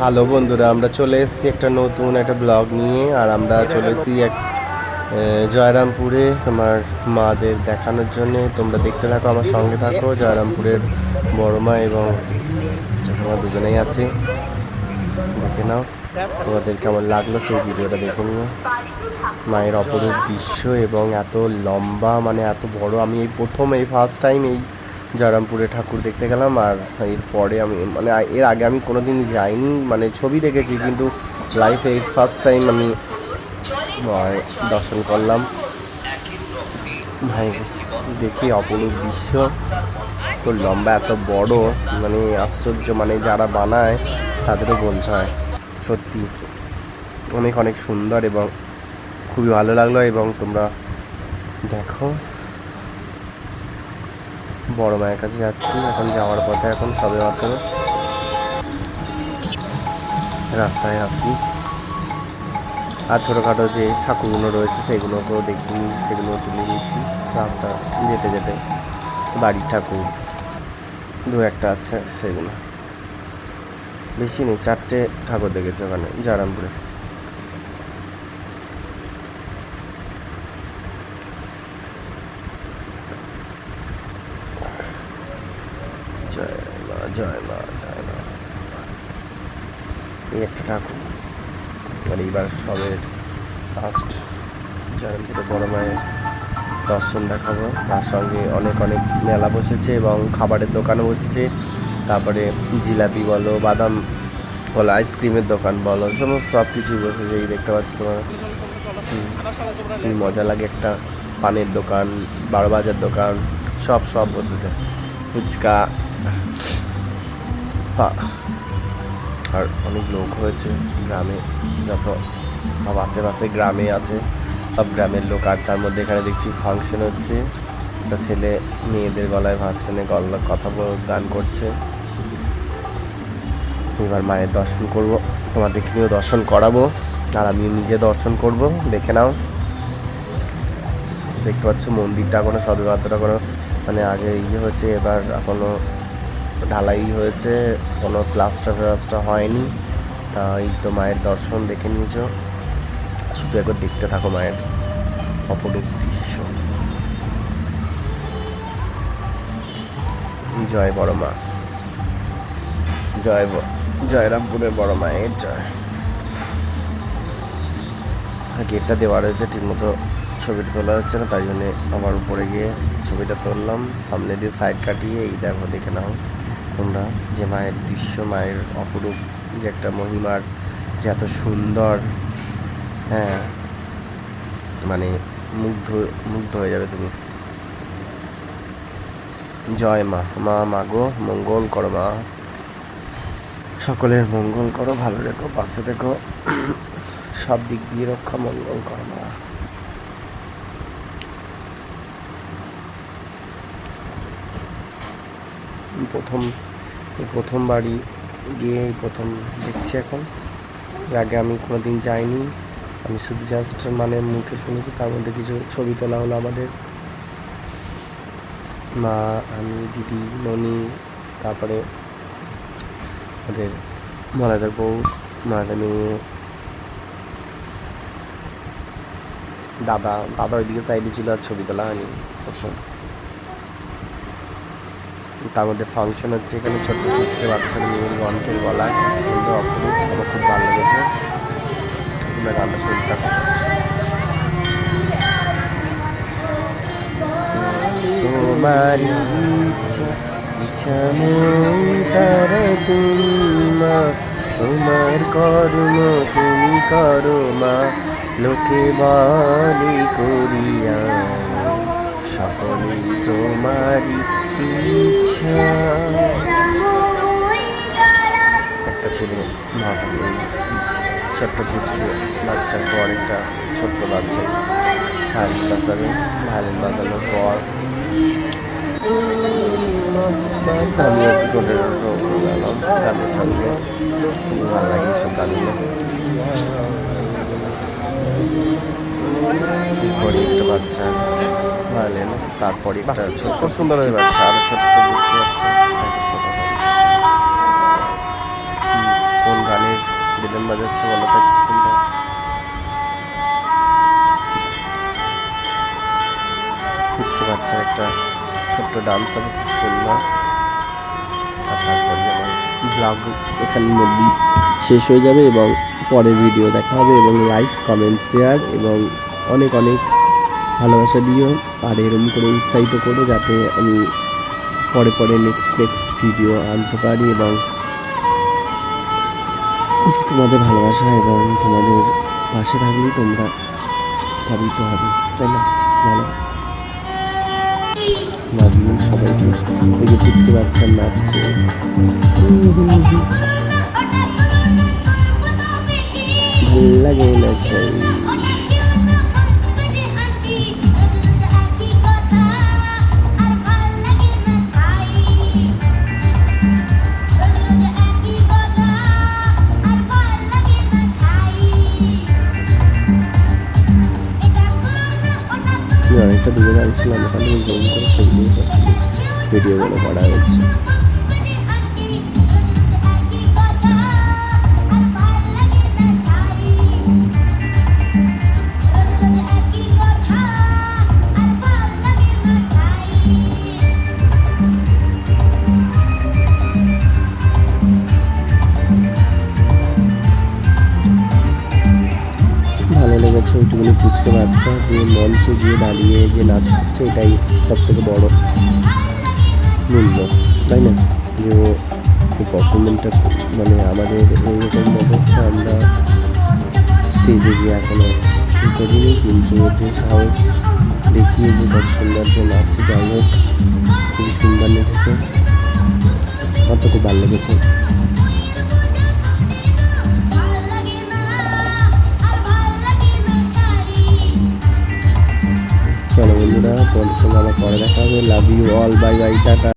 Hello বন্ধুরা, আমরা চলে এসেছি একটা নতুন একটা ব্লগ নিয়ে, আর আমরা চলে এসেছি এক জয়রামপুরে তোমার মাদের দেখানোর জন্য। তোমরা দেখতে থাকো, আমার সঙ্গে থাকো, জয়রামপুরের বড় মা এবং ছোটো দুজনেই আছে। দেখে নাও, তোমাদের কেমন লাগল সেই ভিডিওটা দেখে নিও। মায়ের অপরূপ দৃশ্য এবং এত লম্বা মানে এত বড়, আমি এই প্রথম, এই ফার্স্ট টাইম এই জয়রামপুরে ঠাকুর দেখতে গেলাম আর এরপরে আমি মানে এর আগে আমি কোনো দিন যাইনি মানে ছবি দেখেছি কিন্তু লাইফে এই ফার্স্ট টাইম আমি দর্শন করলাম। ভাই, দেখি অপরূপ দৃশ্য। তো লম্বা এত বড় মানে আশ্চর্য মানে যারা বানায় তাদেরও বলতে হয়। সত্যি, অনেক অনেক সুন্দর এবং খুবই ভালো লাগল এবং তোমরা দেখো। বড় মায়ের কাছে যাচ্ছি, এখন যাওয়ার পথে এখন সবে মাত্র রাস্তায় আসছি। আর ছোটোখাটো যে ঠাকুরগুলো রয়েছে সেগুলোকেও দেখি সেগুলো তুলে নিচ্ছি। রাস্তা যেতে যেতে বাড়ির ঠাকুর দু একটা আছে সেগুলো। বেশি নেই, চারটে ঠাকুর দেখেছে ওখানে, জয়রামপুরে জয় মা জয় মা জয় মা। এই একটা ঠাকুর। আর এইবার সবে লাস্ট বড় মায়ের দর্শন দেখাবো। তার সঙ্গে অনেক অনেক মেলা বসেছে এবং খাবারের দোকানও বসেছে। তারপরে জিলাপি বলো, বাদাম বলো আইসক্রিমের দোকান বলো, সমস্ত সব কিছুই বসেছে। এই দেখতে পাচ্ছি তোমার? মজা লাগে একটা পানের দোকান, বারো বাজার দোকান, সব সব বসেছে। ফুচকা আর অনেক লোক হয়েছে গ্রামে, যত সব আশেপাশে গ্রামে আছে, সব গ্রামের লোক আর তার মধ্যে এখানে দেখছি ফাংশন হচ্ছে। একটা ছেলে মেয়েদের গলায় ফাংশনে গলা, কথা গান করছে। এবার মায়ের দর্শন করব তোমাদেরকেও দর্শন করাবো, আর আমি নিজে দর্শন করব, দেখে নাও। দেখতে পাচ্ছ মন্দিরটা এখনও সবে কোনো মানে আগে ইয়ে হয়েছে, এবার এখনও ঢালাই হয়েছে, কোনো প্লাস্টার ফ্লাস্টার হয়নি। তা এই তো মায়ের দর্শন দেখে নিয়েছ। শুধু একবার দেখতে থাকো মায়ের অপরূপ দৃশ্য। জয় বড় মা। জয় জয়রামপুরের বড় মায়ের জয়। গেটটা দেওয়া রয়েছে ঠিকমতো ছবিটা তোলা হচ্ছে না, তাই জন্যে আবার উপরে গিয়ে ছবিটা তুললাম। সামনে দিয়ে সাইড কাটিয়ে এই দেখো দেখে নাও। তোমরা যে মায়ের দৃশ্য, মায়ের অপরূপ যে একটা মহিমার যে এত সুন্দর হ্যাঁ মানে মুগ্ধ মুগ্ধ হয়ে যাবে তুমি। জয় মা মা মাগো, মঙ্গল করো মা। সকলের মঙ্গল করো, ভালো রেখো পাশে দেখো। সব দিক দিয়ে রক্ষা, মঙ্গল করো মা। প্রথম এই প্রথম বাড়ি গিয়ে প্রথম দেখছি এখন। এর আগে আমি কোনোদিন যাইনি। আমি শুধু জাস্ট মানে মুখে শুনেছি, তার মধ্যে কিছু ছবি তোলা হলো আমাদের। মা, আমি, দিদি, ননি, তারপরে ওদের মলাদের বউ, মলাদের মেয়ে, দাদা দাদা ওইদিকে সাইডে ছিল আর ছবি তোলা হয়নি। অবশ্য তার মধ্যে ফাংশন হচ্ছে এখানে ছোট্ট কুচকে বাচ্চার মেয়ের গন্থের গলায় কিন্তু অপরূপ, আমার খুব ভালো লেগেছে তোমরা গানটা শুনতে। তোমার তোমার কর্ম তুমি করো মা, লোকে বলি করিয়া সকলে ইচ্ছা একটা ছেলে মেয়ে ছোট্ট পুচকি বাচ্চার পর একটা ছোট্ট বাচ্চা। ভায়োলিন বাজাবে ভায়োলিন বাজানোর পর আমি একটু টোটে গেলাম গানের সঙ্গে খুবই ভালো লাগে এইসব গানগুলো। পরে একটা বাচ্চা ভায়োলিন তারপরে একটা ছোট্ট সুন্দর হয়ে বাচ্চা আরও ছোট্ট বুঝতে বাচ্চা। কি, কোন গানের রিদম বাজাচ্ছে বলো তো তোমরা বাচ্চার একটা ছোট্ট ডান্স হবে খুব সুন্দর। আর তারপরে আমার ব্লগ এখানের মধ্যেই শেষ হয়ে যাবে এবং পরের ভিডিও দেখা হবে এবং লাইক কমেন্ট শেয়ার এবং অনেক অনেক ভালোবাসা দিও। আর এরম করে উৎসাহিত করো যাতে আমি পরে পরে নেক্সট নেক্সট ভিডিও আনতে পারি এবং তোমাদের ভালোবাসা এবং তোমাদের পাশে থাকলেই তোমরা তবেই হবে। তাই না? ইউ সবাইকে। এই যে পুচকে নাচছে লাগে নাচাই আমি অনেকটা দূরে দাঁড়িয়েছিলাম ওখান জুম করে ছবি ভিডিওগুলো করা হয়েছে। লেগেছে ওইটুকুনি পুচকে বাচ্চা যে মঞ্চে গিয়ে দাঁড়িয়ে যে নাচ করছে এটাই সব থেকে বড় মূল্য, তাই না? যে ও পারফরমেন্সটা মানে আমাদের এইরকম অবস্থা আমরা স্টেজে গিয়ে এখনও করিনি, কিন্তু যে সাহস দেখিয়ে যে কত সুন্দর যে নাচছে, যাই হোক, খুবই সুন্দর নেচেছে। আমার তো খুব ভালো লেগেছে। চলো বন্ধুরা তোমাদের সঙ্গে আমার পরে দেখা হবে। Love you all bye bye tata.